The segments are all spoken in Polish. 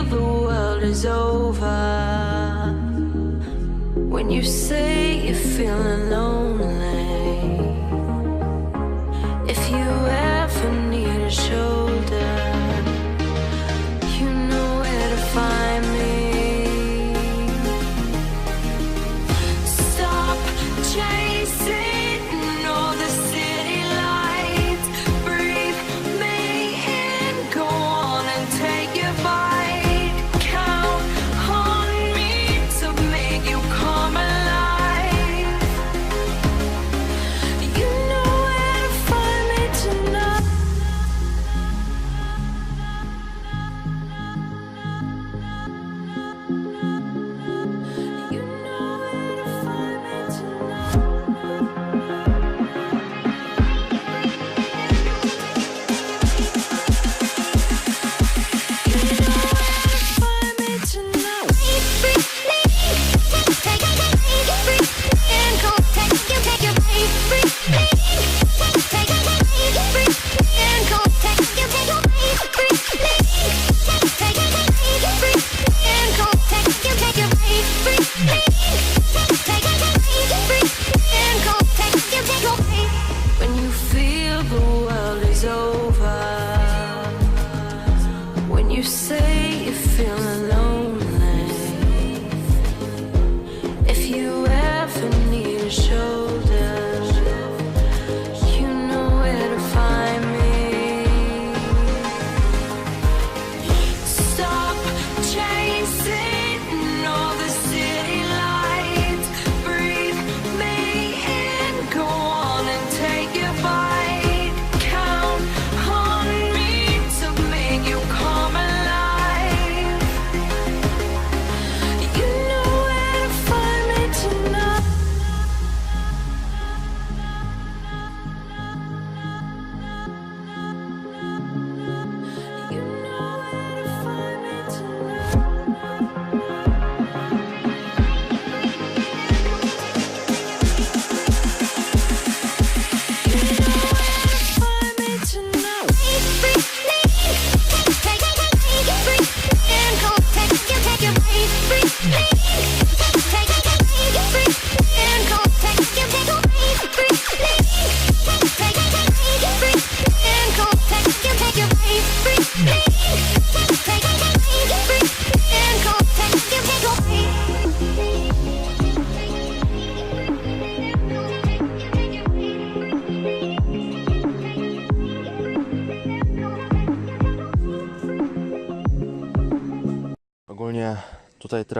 feel the world is over, when you say you're feeling lonely,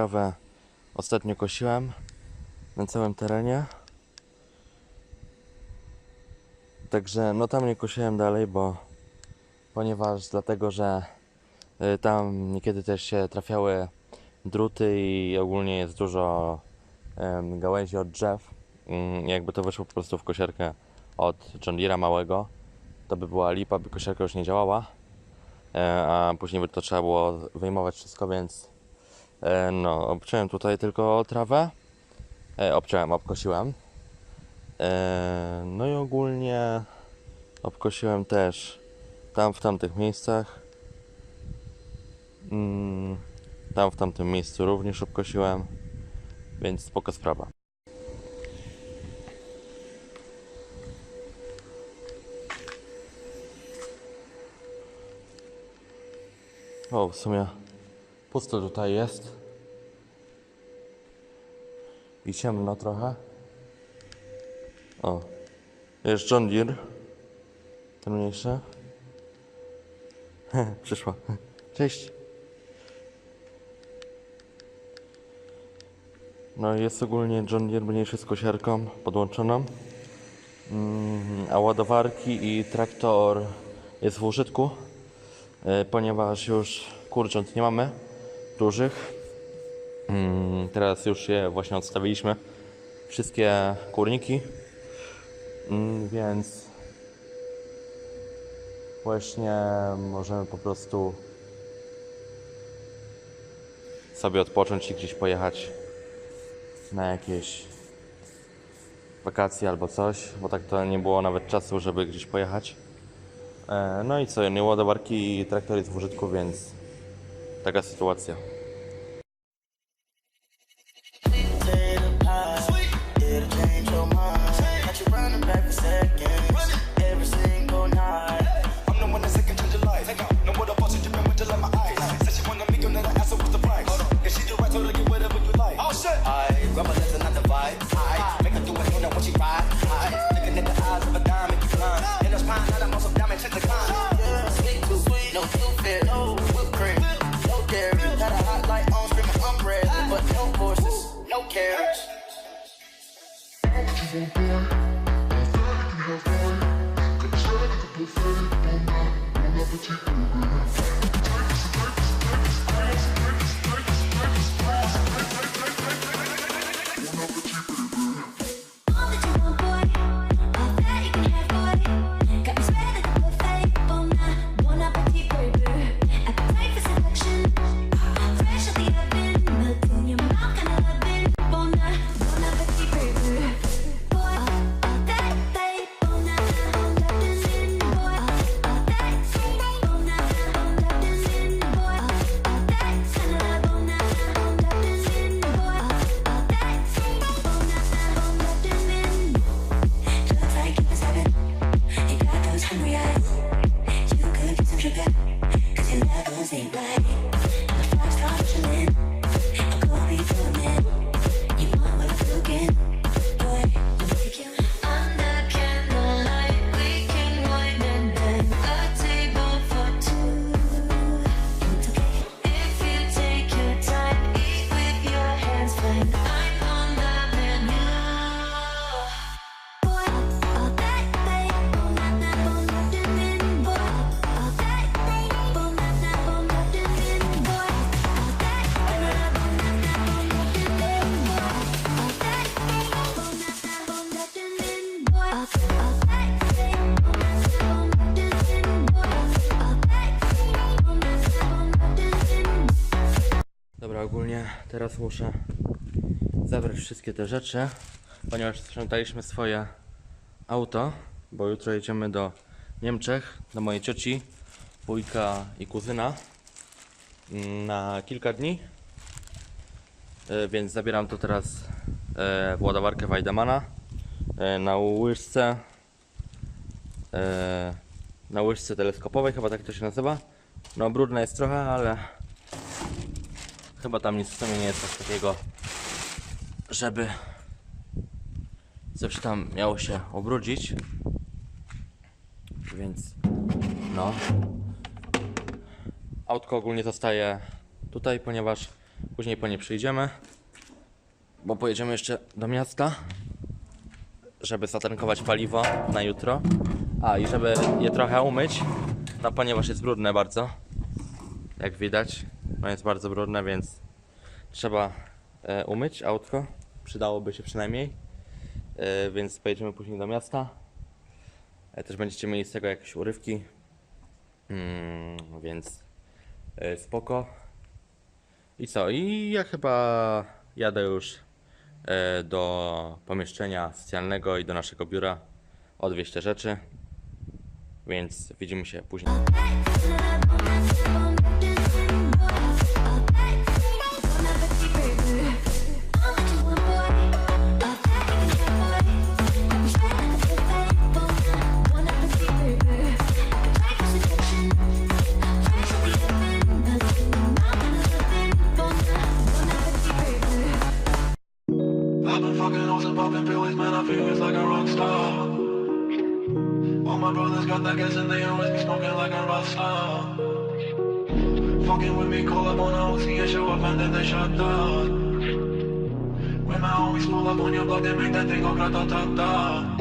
trawę ostatnio kosiłem na całym terenie. Także no tam nie kosiłem dalej, bo ponieważ dlatego, że y, tam niekiedy też się trafiały druty i ogólnie jest dużo gałęzi od drzew. Mm, Jakby to wyszło po prostu w kosiarkę od John Deere'a małego, to by była lipa, by kosiarka już nie działała. E, a później by to trzeba było wyjmować wszystko, więc no, obciąłem tutaj tylko trawę, e, obciąłem, obkosiłem. E, no i ogólnie obkosiłem też tam w tamtych miejscach. Mm, tam w tamtym miejscu również obkosiłem, więc spoko sprawa. O, w sumie pusto tutaj jest. I ciemno trochę. O, jest John Deere. Ten mniejszy. Przyszła. Cześć. No jest ogólnie John Deere mniejszy z kosiarką podłączoną. Mm, a ładowarki i traktor jest w użytku, e, ponieważ już kurcząt nie mamy dużych. Mm, Teraz już je właśnie odstawiliśmy. Wszystkie kurniki. Mm, Więc właśnie możemy po prostu sobie odpocząć i gdzieś pojechać na jakieś wakacje albo coś, bo tak to nie było nawet czasu, żeby gdzieś pojechać. E, No i co, nie ładowarki i traktor jest w użytku, więc taka sytuacja. Teraz muszę zabrać wszystkie te rzeczy, ponieważ sprzątaliśmy swoje auto, bo jutro jedziemy do Niemczech, do mojej cioci, wujka i kuzyna na kilka dni. E, Więc zabieram to teraz e, w ładowarkę Weidemana e, na łyżce na łyżce teleskopowej, chyba tak to się nazywa. No brudna jest trochę, ale Chyba tam nic w sumie nie jest takiego, żeby coś tam miało się ubrudzić. Więc no. Autko ogólnie zostaje tutaj, ponieważ później po nie przyjdziemy. Bo pojedziemy jeszcze do miasta, żeby zatankować paliwo na jutro. A i żeby je trochę umyć, no ponieważ jest brudne bardzo jak widać. No jest bardzo brudne, więc trzeba e, umyć autko. Przydałoby się przynajmniej. E, więc pojedziemy później do miasta. E, też będziecie mieli z tego jakieś urywki. Mm, więc e, spoko. I co? I ja chyba jadę już e, do pomieszczenia socjalnego i do naszego biura odwieźć te rzeczy. Więc widzimy się później. Me, call up on a OC and show up and then they shut down. When my homies pull up on your block, they make that thing go grata-ta-ta.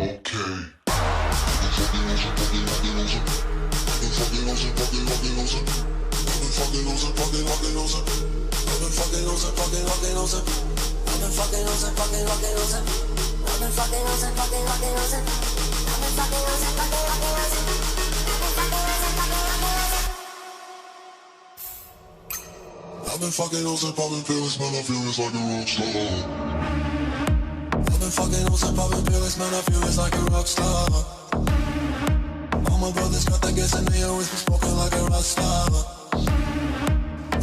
I've been fucking hoes and popping pills, man, I feel it's like a rock star. I've been fucking hoes and popping pills, man, I feel it's like a rock star. All my brothers got that gas and they always been like a rock star.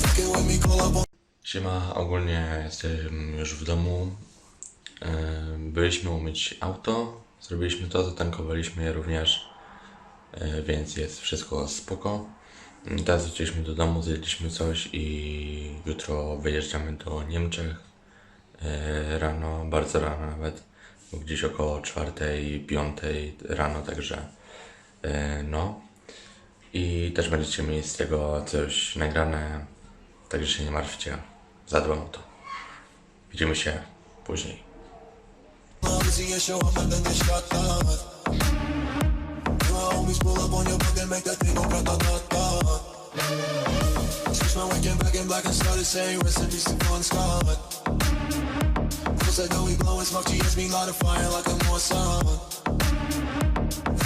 Fucking Siema, ogólnie jestem już w domu. Yy, Byliśmy umyć auto, zrobiliśmy to, zatankowaliśmy je również, yy, więc jest wszystko spoko. Teraz wróciliśmy do domu, zjedliśmy coś i jutro wyjeżdżamy do Niemczech. Yy, Rano, bardzo rano nawet, gdzieś około 4-5 rano, także yy, no. I też będziecie mieli z tego coś nagrane, także się nie martwcie, zadbam o to. Widzimy się później. Uzi homies pull up on your block and make that thing go grata-ta-ta. Switch my weekend back in black and started saying recipes to Bon Scott. Close that door, we blowing smoke, GS me light a fire like North Sun.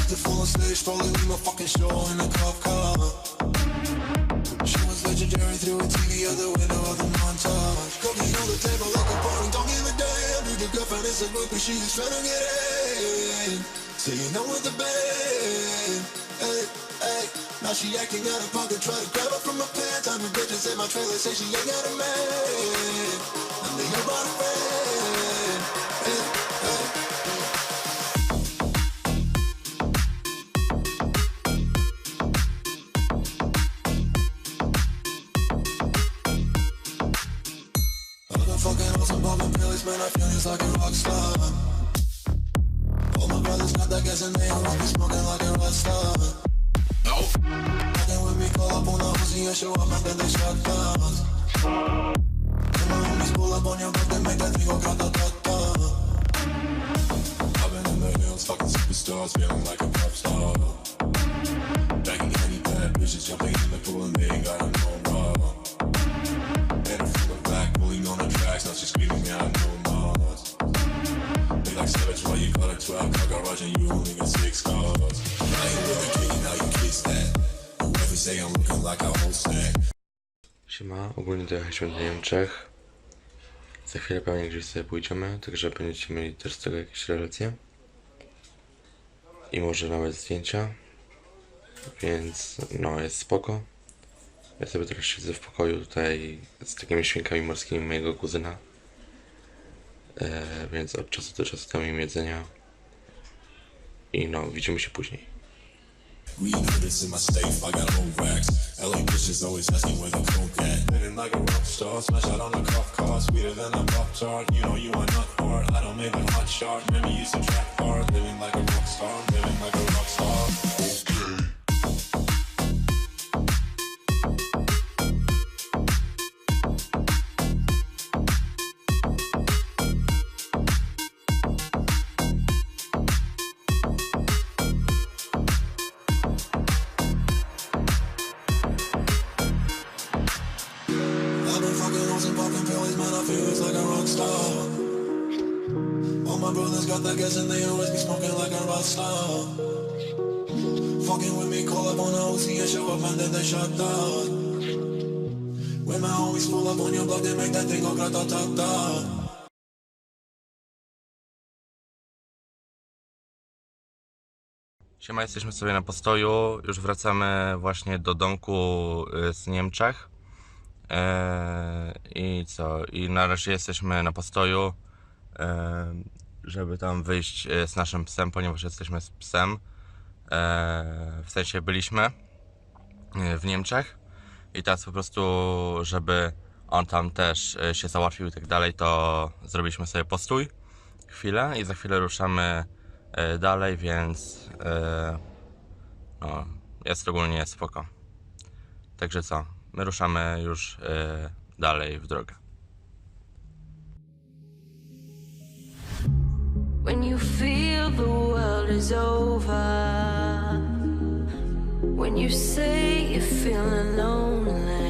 The full on stage, probably leave my fucking show in a cop car. She was legendary through a TV out the window of the montage. Cooking on the table like a party, don't give a damn. Dude, your girlfriend is a groupie, she trying to get in. So you know with the band. Hey, hey. Now she acting out of pocket, try to grab her from my pants. I'm a bitches in my trailer, say she ain't got a man. And they know about a friend. Feeling like a pop star. Banging any bad bitches, jumping in the pool and they ain't got no problem. Head full of black, pulling on the tracks, now she's screaming out no more. They like savage, why you got a 12 car garage and you only got six cars? I ain't really kidding, how you kiss that? Whoever say I'm looking like a whole snack. Siema, ogólnie dojechaliśmy do Niemczech. Za chwilę pewnie gdzieś sobie pójdziemy, także będziecie mieli też z tego jakieś relacje. I może nawet zdjęcia. Więc no, jest spoko. Ja sobie teraz siedzę w pokoju tutaj z takimi świnkami morskimi mojego kuzyna. E, więc od czasu do czasu tam im jedzenia. I no, widzimy się później. We in my I got old racks. LA bitches always asking where the coke at. Living like a rock star, smash out on cop car, sweeter than a pop tart. You know you are not hard, I don't make a hot shot. Remember you to track star. Fucking with me, call up on the OC and show up and then they shut down. When my homies pull up on your block, they make that thing go grata-ta-ta. Siema, jesteśmy sobie na postoju. Już wracamy właśnie do domku y, z Niemczech. Eee, I co? I na razie jesteśmy na postoju, eee, żeby tam wyjść e, z naszym psem, ponieważ jesteśmy z psem. Eee, w sensie byliśmy e, w Niemczech i teraz po prostu, żeby on tam też e, się załatwił i tak dalej, to zrobiliśmy sobie postój chwilę i za chwilę ruszamy e, dalej, więc e, no, jest ogólnie spoko. Także co, my ruszamy już e, dalej w drogę. When you feel the world is over, when you say you're feeling lonely,